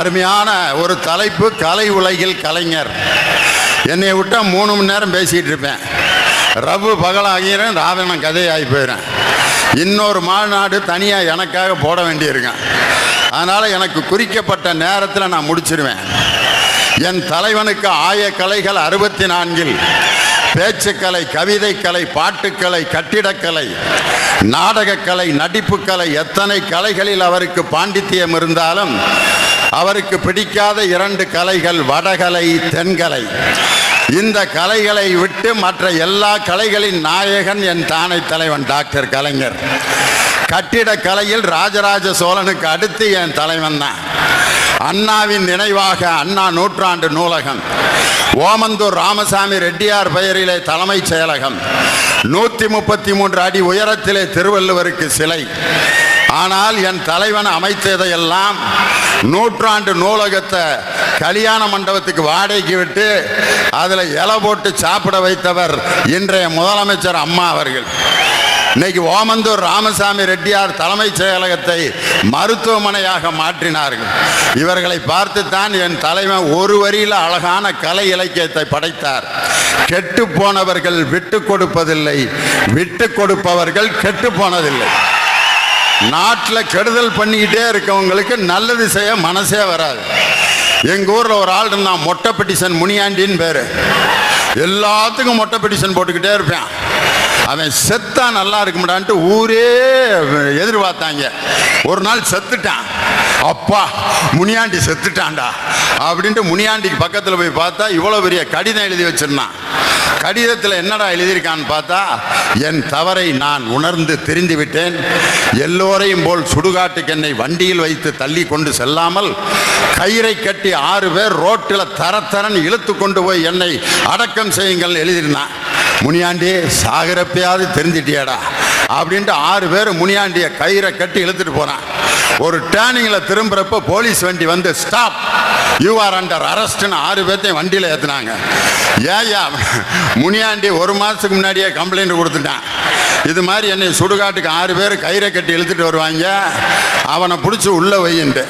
அருமையான ஒரு தலைப்பு கலை உலகில் கலைஞர். என்னை விட்டால் மூணு மணி நேரம் பேசிக்கிட்டு இருப்பேன். ரவு பகலாகிறேன் ராவணன் கதையாகி போயிடுறேன் இன்னொரு மாநாடு தனியாக எனக்காக போட வேண்டியிருக்கேன் அதனால் எனக்கு குறிக்கப்பட்ட நேரத்தில் நான் முடிச்சிருவேன். என் தலைவனுக்கு ஆய கலைகள் அறுபத்தி நான்கில். பேச்சுக்கலை கவிதைக்கலை பாட்டுக்கலை கட்டிடக்கலை நாடகக்கலை நடிப்புக்கலை எத்தனை கலைகளில் அவருக்கு பாண்டித்தியம் இருந்தாலும் அவருக்கு பிடிக்காத இரண்டு கலைகள் வடகலை தென்கலை. இந்த கலைகளை விட்டு மற்ற எல்லா கலைகளின் நாயகன் என் தானை தலைவன் டாக்டர் கலைஞர். கட்டிடக்கலையில் ராஜராஜ சோழனுக்கு அடுத்து என் தலைவன் தான். அண்ணாவின் நினைவாக அண்ணா நூற்றாண்டு நூலகம். ஓமந்தூர் ராமசாமி ரெட்டியார் பெயரிலே தலைமைச் செயலகம். நூற்றி முப்பத்தி மூன்று அடி உயரத்திலே திருவள்ளுவருக்கு சிலை. ஆனால் என் தலைவன் அமைத்ததையெல்லாம் நூற்றாண்டு நூலகத்தை கல்யாண மண்டபத்துக்கு வாடகைக்கு விட்டு அதில் இலை போட்டு சாப்பிட வைத்தவர் இன்றைய முதலமைச்சர் அம்மா அவர்கள். இன்னைக்கு ஓமந்தூர் ராமசாமி ரெட்டியார் தலைமைச் செயலகத்தை மருத்துவமனையாக மாற்றினார்கள். இவர்களை பார்த்துத்தான் என் தலைவன் ஒரு வரியில் அழகான கலை இலக்கியத்தை படைத்தார். கெட்டு போனவர்கள் விட்டு கொடுப்பதில்லை விட்டு கொடுப்பவர்கள் கெட்டு போனதில்லை. நாட்டில் கெடுதல் பண்ணிக்கிட்டே இருக்கவங்களுக்கு நல்லது செய்ய மனசே வராது. எங்கள் ஊரில் ஒரு ஆள் இருந்தான் மொட்டை பெட்டிஷன் முனியாண்டின்னு பேர். எல்லாத்துக்கும் மொட்டை பெட்டிஷன் போட்டுக்கிட்டே இருப்பேன். அவன் செத்தா நல்லா இருக்கும்டான்ட்டு ஊரே எதிர்பார்த்தாங்க. ஒரு நாள் செத்துட்டான். அப்பா முனியாண்டி செத்துட்டான்டா. அப்படின்ட்டு முனியாண்டிக்கு பக்கத்தில் போய் பார்த்தா இவ்வளோ பெரிய கடிதம் எழுதி வச்சிருந்தான். கடிதத்தில் என்னடா எழுதியிருக்கான்னு பார்த்தா என் தவறை நான் உணர்ந்து தெரிந்து விட்டேன். எல்லோரையும் போல் சுடுகாட்டுக்கு என்னை வண்டியில் வைத்து தள்ளி கொண்டு செல்லாமல் கயிறை கட்டி ஆறு பேர் ரோட்டில் தர இழுத்து கொண்டு போய் என்னை அடக்கம் செய்யுங்கள் எழுதியிருந்தான். முனியாண்டி சாகிறப்பயாவது தெரிஞ்சிட்டியாடா. அப்படின்ட்டு ஆறு பேர் முனியாண்டிய கயிறை கட்டி இழுத்துட்டு போனான். ஒரு டேர்னிங்கில் திரும்புறப்ப போலீஸ் வண்டி வந்து ஸ்டாப் யூ ஆர் அண்டர் அரெஸ்ட்னு ஆறு பேர்த்தையும் வண்டியில் ஏற்றுனாங்க ஏயா முனியாண்டி ஒரு மாதத்துக்கு முன்னாடியே கம்ப்ளைண்ட் கொடுத்துட்டான். இது மாதிரி என்னை சுடுகாட்டுக்கு ஆறு பேர் கயிறை கட்டி இழுத்துட்டு வருவாங்க. அவனை பிடிச்சி உள்ளே வையின்ட்டு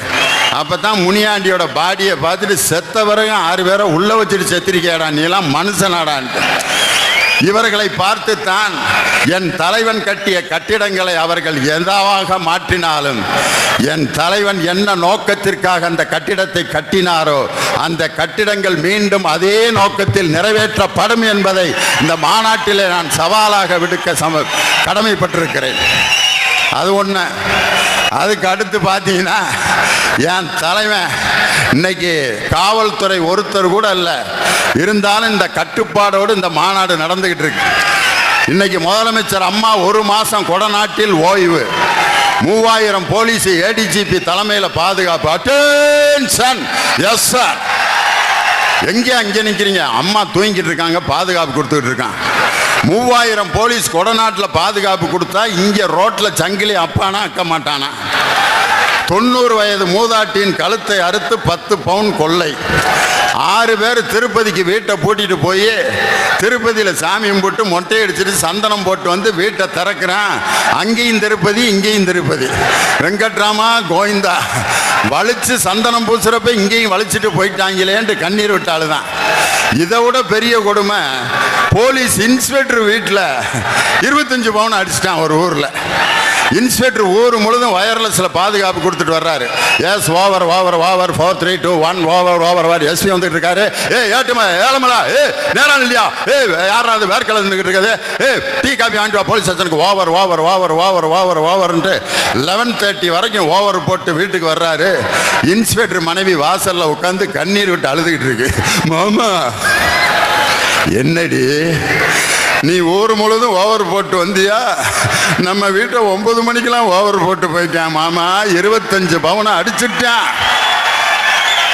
அப்போ தான் முனியாண்டியோட பாடியை பார்த்துட்டு செத்த பிறகு ஆறு பேரை உள்ளே வச்சுட்டு செத்திருக்கேடா நீலாம் மனுஷனாடான்ட்டு. இவர்களை பார்த்துத்தான் என் தலைவன் கட்டிய கட்டிடங்களை அவர்கள் எதாவாக மாற்றினாலும் என் தலைவன் என்ன நோக்கத்திற்காக அந்த கட்டிடத்தை கட்டினாரோ அந்த கட்டிடங்கள் மீண்டும் அதே நோக்கத்தில் நிறைவேற்றப்படும் என்பதை இந்த மாநாட்டிலே நான் சவாலாக விடுக்க சம கடமைப்பட்டிருக்கிறேன். அது ஒன்று அதுக்கு அடுத்து பார்த்தீங்கன்னா என் தலைவன் இன்னைக்கு காவல்துறை ஒருத்தர் கூட இல்லை இருந்தாலும் இந்த கட்டுப்பாடோடு இந்த மாநாடு நடந்துகிட்டு இருக்கு. இன்னைக்கு முதலமைச்சர் அம்மா ஒரு மாதம் கொடநாட்டில் ஓய்வு. மூவாயிரம் போலீஸ் ஏடிஜிபி தலைமையில் பாதுகாப்பு. அட்டென்ஷன் எஸ் சார் எங்கே அங்கே நிற்கிறீங்க அம்மா தூங்கிட்டு இருக்காங்க பாதுகாப்பு கொடுத்துக்கிட்டு இருக்கான். மூவாயிரம் போலீஸ் கொடநாட்டில் பாதுகாப்பு கொடுத்தா இங்கே ரோட்டில் சங்கிலி அப்பானா அக்க மாட்டானா தொண்ணூறு வயது மூதாட்டியின் கழுத்தை அறுத்து பத்து பவுன் கொள்ளை. ஆறு பேர் திருப்பதிக்கு வீட்டை பூட்டிட்டு போய் திருப்பதியில் சாமி கும்பிட்டு மொட்டை அடிச்சிட்டு சந்தனம் போட்டு வந்து வீட்டை திறக்கிறான். அங்கேயும் திருப்பதி இங்கேயும் திருப்பதி. வெங்கட்ராமா கோவிந்தா வலிச்சு சந்தனம் பூசுறப்ப இங்கேயும் வலிச்சுட்டு போயிட்டாங்களேன்ட்டு கண்ணீர் விட்டாளுதான். இதை விட பெரிய கொடுமை போலீஸ் இன்ஸ்பெக்டர் வீட்டில் இருபத்தஞ்சு பவுன் அடிச்சிட்டான் ஒரு ஊரில். இன்ஸ்பெக்டர் ஊர் முழுதும் வயர்லெஸ்ல பாதுகாப்பு கொடுத்துட்டு வர்றாரு. Yes over over over four three two one over over over SP வந்துட்டு இருக்காரு. ஏ ஏட்டுமா ஏழமலா ஏ நேரம் இல்லையா? ஏ யாராவது வேர்க்கல நின்றுட்டு இருக்காது? ஏ டீ காபி வாங்கிட்டு வா போலீஸ் ஸ்டேஷனுக்கு over over over over over ஓவர்ன்ட்டு eleven thirty வரைக்கும் ஓவர் போட்டு வீட்டுக்கு வர்றாரு. இன்ஸ்பெக்டர் மனைவி வாசல்ல உட்காந்து கண்ணீர் விட்டு அழுதுகிட்டு இருக்கு. மாமா என்னடி? நீ ஊர் முழுதும் ஓவர் போட்டு வந்தியா? நம்ம வீட்டை ஒன்பது மணிக்கெல்லாம் ஓவர் போட்டு போயிட்டான் மாமா. இருபத்தஞ்சு பவனை அடிச்சுட்டான்.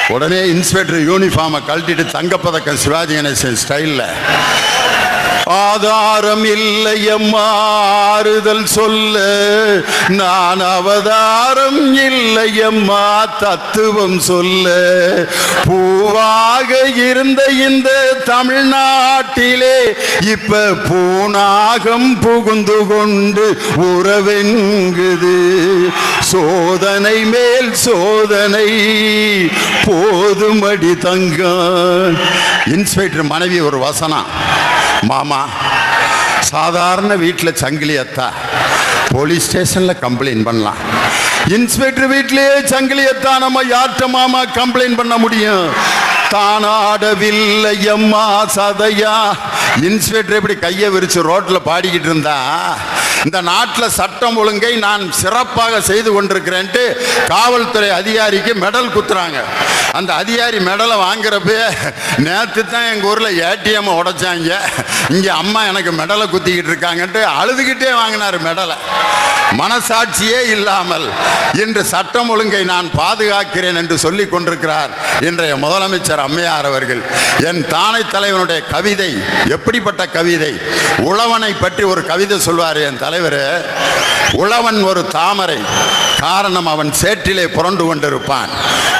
உடனே இன்ஸ்பெக்டர் யூனிஃபார்மை கழட்டிட்டு தங்கப்பதக்கம் சிவாஜி கணேசன் ஸ்டைலில் ஆதாரம் இல்லையம்மா ஆறுதல் சொல்ல. நான் அவதாரம் இல்லையம்மா தத்துவம் சொல்ல. பூவாக இருந்த இந்த தமிழ்நாட்டிலே இப்ப பூனாகம் புகுந்து கொண்டு உறவெங்குது. சோதனை மேல் சோதனை போதுமடி தங்கம். இன்ஸ்பெக்டர் மனைவி ஒரு வசனம். மாமா சாதாரண வீட்டில் சங்கிலியத்தா போலீஸ் ஸ்டேஷனில் கம்ப்ளைண்ட் பண்ணலாம். இன்ஸ்பெக்டர் வீட்டிலேயே சங்கிலி நம்ம யார்கிட்ட மாமா கம்ப்ளைண்ட் பண்ண முடியும்? தானாடவில்லை அம்மா சதையா? இன்ஸ்பெக்டர் எப்படி கையை விரிச்சு ரோட்டில் பாடிக்கிட்டு இருந்தா? இந்த நாட்டில் சட்டம் ஒழுங்கை நான் சிறப்பாக செய்து கொண்டிருக்கிறேன்ட்டு காவல்துறை அதிகாரிக்கு மெடல் குத்துறாங்க. அந்த அதிகாரி மெடலை வாங்குறப்பே நேற்று தான் எங்கள் ஊரில் ஏடிஎம் உடைச்சாங்க. இங்கே அம்மா எனக்கு மெடலை குத்திக்கிட்டு இருக்காங்கன்ட்டு அழுதுகிட்டே வாங்கினார் மெடலை மனசாட்சியே இல்லாமல் இன்று சட்டம் ஒழுங்கை நான் பாதுகாக்கிறேன் என்று சொல்லி கொண்டிருக்கிறார் இன்றைய முதலமைச்சர் அம்மையார் அவர்கள். என் தானை தலைவனுடைய கவிதை எப்படிப்பட்ட கவிதை? உழவனை பற்றி ஒரு கவிதை சொல்வார் என் தலைவர். உழவன் ஒரு தாமரை காரணம் அவன் சேற்றிலே புரண்டு கொண்டிருப்பான்.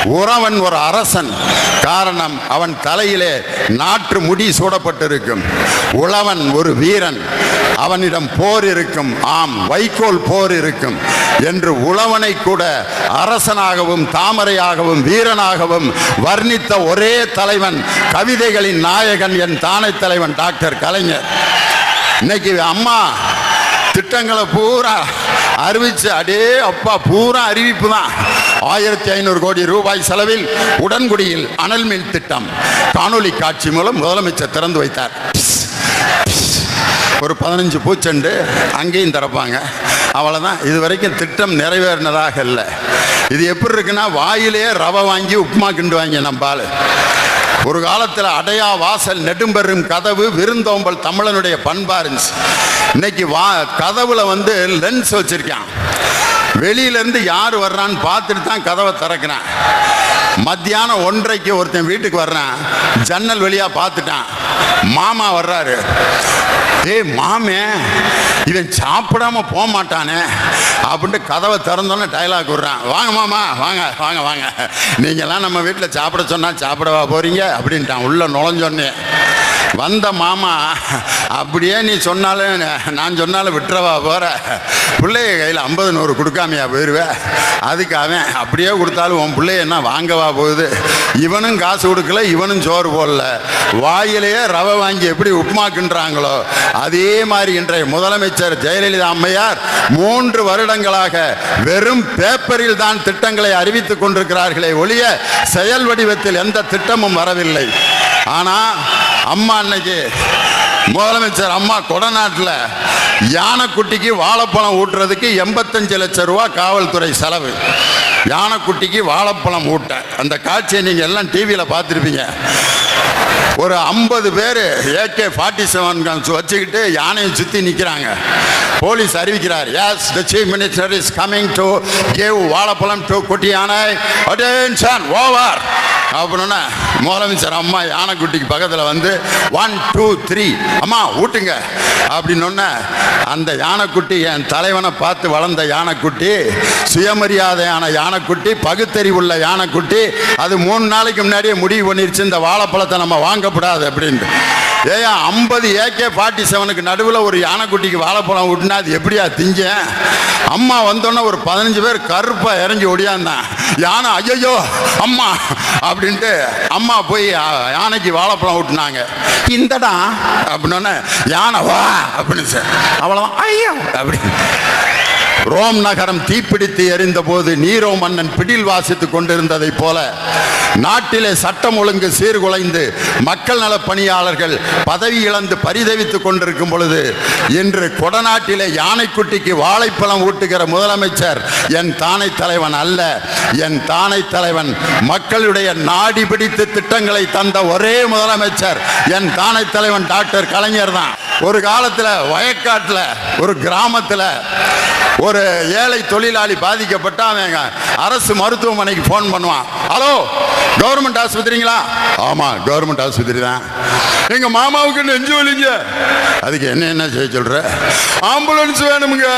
உறவன் ஒரு அரசன். காரணம் அவன் தலையிலே நாற்று முடி சூடப்பட்டிருக்கும். உழவன் ஒரு வீரன். அவனிடம் போர் இருக்கும். ஆம் வைக்கோல் போர் இருக்கும். என்று உழவனை கூட அரசனாகவும் தாமரையாகவும் வீரனாகவும் வர்ணித்த ஒரே தலைவன் கவிதைகளின் நாயகன் என் தானை தலைவன் டாக்டர் கலைஞர். இன்னைக்கு அம்மா திட்டங்களை பூரா அறிவிச்சு அடே அப்பா பூரா அறிவிப்பு தான். ஆயிரத்தி ஐநூறு கோடி ரூபாய் செலவில் உடன்குடியில் அனல் மின் திட்டம். காணொலி காட்சி மூலம் முதலமைச்சர் திறந்து வைத்தார். ஒரு பதினஞ்சு பூச்செண்டு அங்கேயும் திறப்பாங்க. அவ்வளோதான் இது வரைக்கும் திட்டம் நிறைவேறினதாக இல்லை. இது எப்படி இருக்குன்னா வாயிலே ரவை வாங்கி உப்புமா கிண்டுவாங்க நம்ம ஆளு. ஒரு காலத்தில் அடையா வாசல் நெடும்பெரும் கதவு விருந்தோம்பல் தமிழனுடைய பண்பா இருந்துச்சு. இன்னைக்கு வா கதவுல வந்து லென்ஸ் வச்சிருக்கான். வெளியில இருந்து யார் வர்றான்னு பார்த்துட்டு தான் கதவை திறக்கிறான். மத்தியானம் ஒன்றைக்கு ஒருத்தன் வீட்டுக்கு வர்றான். ஜன்னல் வழியா பார்த்துட்டான். மாமா வர்றாரு. ஏய் மாமே இவன் சாப்பிடாம போக மாட்டானே அப்படின்ட்டு கதவை திறந்தோன்னே டைலாக் விடுறான். வாங்க மாமா வாங்க வாங்க வாங்க. நீங்கள்லாம் நம்ம வீட்டில் சாப்பிட சொன்னால் சாப்பிடவா போகிறீங்க அப்படின்ட்டான். உள்ளே நுழைஞ்சோன்னே வந்த மாமா அப்படியே நீ சொன்னாலும் நான் சொன்னாலும் விட்டுறவா போகிற பிள்ளைய கையில் ஐம்பது நூறு கொடுக்காமையா போயிடுவேன் அதுக்கு அவன் அப்படியே கொடுத்தாலும் உன் பிள்ளைய என்ன வாங்கவா போகுது? இவனும் காசு கொடுக்கல இவனும் சோறு போடல. வாயிலேயே ரவை வாங்கி எப்படி உப்புமாக்குன்றாங்களோ அதே மாதிரி இன்றைய முதலமைச்சர் ஜெயலலிதா அம்மையார் மூன்று வருடங்களாக வெறும் பேப்பரில் தான் திட்டங்களை அறிவித்துக் கொண்டிருக்கிறார்களே ஒழிய செயல் வடிவத்தில் எந்த திட்டமும் வரவில்லை. ஆனா அம்மா அன்னைக்கு முதலமைச்சர் அம்மா கொடநாட்டில் யானைக்குட்டிக்கு வாழைப்பழம் ஊட்டுறதுக்கு எண்பத்தஞ்சு லட்சம் ரூபா காவல்துறை செலவு. யானைக்குட்டிக்கு வாழைப்பழம் ஊட்ட. அந்த காட்சியை நீங்கள் எல்லாம் டிவியில் பார்த்துருப்பீங்க. ஒரு ஐம்பது பேர் ஏகே ஃபார்ட்டி செவன் வச்சுக்கிட்டு யானையை சுற்றி நிற்கிறாங்க போலீஸ் அறிவிக்கிறார் yes the chief minister is coming to give vazhaipazham to kutti yanai attention over அப்படின்னா முதலமைச்சர் அம்மா யானைக்குட்டிக்கு பக்கத்தில் வந்து ஒன் டூ த்ரீ அம்மா ஊட்டுங்க. அப்படின்னொன்னே அந்த யானைக்குட்டி என் தலைவனை பார்த்து வளர்ந்த யானைக்குட்டி சுயமரியாதையான யானைக்குட்டி பகுத்தறிவுள்ள யானைக்குட்டி அது மூணு நாளைக்கு முன்னாடியே முடிவு பண்ணிருச்சு இந்த வாழைப்பழத்தை நம்ம வாங்கக்கூடாது அப்படின்ட்டு. ஏயா ஐம்பது ஏகே ஃபார்ட்டி செவனுக்கு நடுவில் ஒரு யானைக்குட்டிக்கு வாழைப்பழம் விட்டுனா அது எப்படியா திஞ்சேன் அம்மா வந்தோன்னே ஒரு பதினஞ்சு பேர் கருப்பா இறங்கி ஒடியாந்தான். யானை ஐயோ அம்மா அப்படின்ட்டு அம்மா போய் யானைக்கு வாழைப்பழம் விட்டுனாங்க இந்தடா அப்படின்னோடனே யானை வா அப்படின்னு சார் அவ்வளோதான் ஐயோ அப்படி. ரோம் நகரம் தீப்பிடித்து எரிந்த போது நீரோ மன்னன் பிடில் வாசித்துக் கொண்டிருந்ததை போல நாட்டிலே சட்டம் ஒழுங்கு சீர்குலைந்து மக்கள் நல பணியாளர்கள் பதவி இழந்து பரிதவித்துக் கொண்டிருக்கும் பொழுது இன்று கொடநாட்டிலே யானைக்குட்டிக்கு வாழைப்பழம் ஊட்டுகிற முதலமைச்சர் என் தானை தலைவன் அல்ல. என் தானை தலைவன் மக்களுடைய நாடி பிடித்து திட்டங்களை தந்த ஒரே முதலமைச்சர் என் தானை தலைவன் டாக்டர் கலைஞர் தான். ஒரு காலத்தில் வயக்காட்டில் ஒரு கிராமத்தில் ஒரு ஏழை தொழிலாளி பாதிக்கப்பட்டா அவன் அரசு மருத்துவமனைக்கு ஃபோன் பண்ணுவான். ஹலோ கவர்மெண்ட் ஆஸ்பத்திரிங்களா? ஆமா கவர்மெண்ட் ஆஸ்பத்திரி தான். எங்க மாமாவுக்கு நெஞ்சு வலிங்க? அதுக்கு என்ன என்ன செய்ய சொல்ற? ஆம்புலன்ஸ் வேணுமுங்க.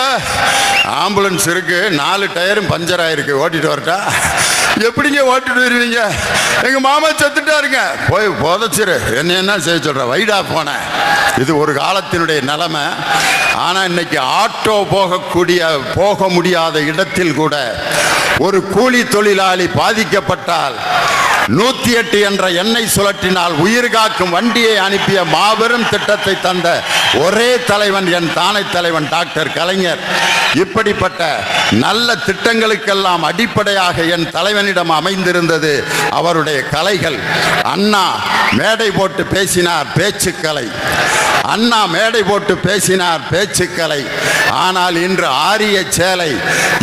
ஆம்புலன்ஸ் இருக்கு. நாலு டயரும் பஞ்சர் ஆயிருக்கு. ஓட்டிட்டு வரட்டா? எப்படிங்க ஓட்டிட்டு வருவீங்க எங்க மாமா செத்துட்டாருங்க. போய் புதைச்சிரு. என்ன என்ன செய்ய சொல்ற? வைடா போனேன் இது ஒரு காலத்தினுடைய நிலைமை. ஆனா இன்னைக்கு ஆட்டோ போகக்கூடிய போக முடியாத இடத்தில் கூட ஒரு கூலி தொழிலாளி பாதிக்கப்பட்டால் நூத்தி எட்டு என்ற எண்ணெய் சுழற்றினால் உயிர் காக்கும் வண்டியை அனுப்பிய மாபெரும் திட்டத்தை தந்த ஒரே தலைவன் என் தானை தலைவன் டாக்டர் கலைஞர். இப்படிப்பட்ட நல்ல திட்டங்களுக்கெல்லாம் அடிப்படையாக என் தலைவனிடம் அமைந்திருந்தது அவருடைய கலைகள். அண்ணா மேடை போட்டு பேசினார் பேச்சுக்கலை. அண்ணா மேடை போட்டு பேசினார் பேச்சுக்கலை ஆனால் இன்று ஆரிய சேலை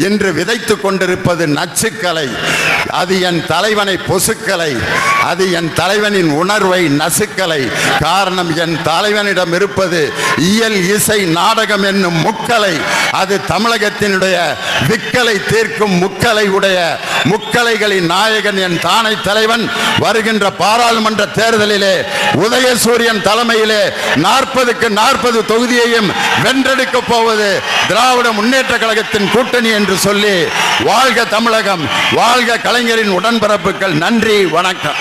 இன்று விதைத்து கொண்டிருப்பது நச்சுக்கலை அது என் தலைவனை பொசுக்கலை அது என் தலைவனின் உணர்வை நசுக்கலை காரணம் என் தலைவனிடம் இருப்பது இயல் இசை நாடகம் என்னும் முக்கலை அது தமிழகத்தினுடைய விக்கலை தீர்க்கும் முக்கலை உடைய முக்கலைகளின் நாயகன் என் தானை தலைவன். வருகின்ற பாராளுமன்ற தேர்தலிலே உதயசூரியன் தலைமையிலே நாற்பதுக்கு நாற்பது தொகுதியையும் வென்றெடுக்க போவது திராவிட முன்னேற்ற கழகத்தின் கூட்டணி என்று சொல்லி வாழ்க தமிழகம் வாழ்க கலைஞரின் உடன்பிறப்புகள் நன்றி வணக்கம்.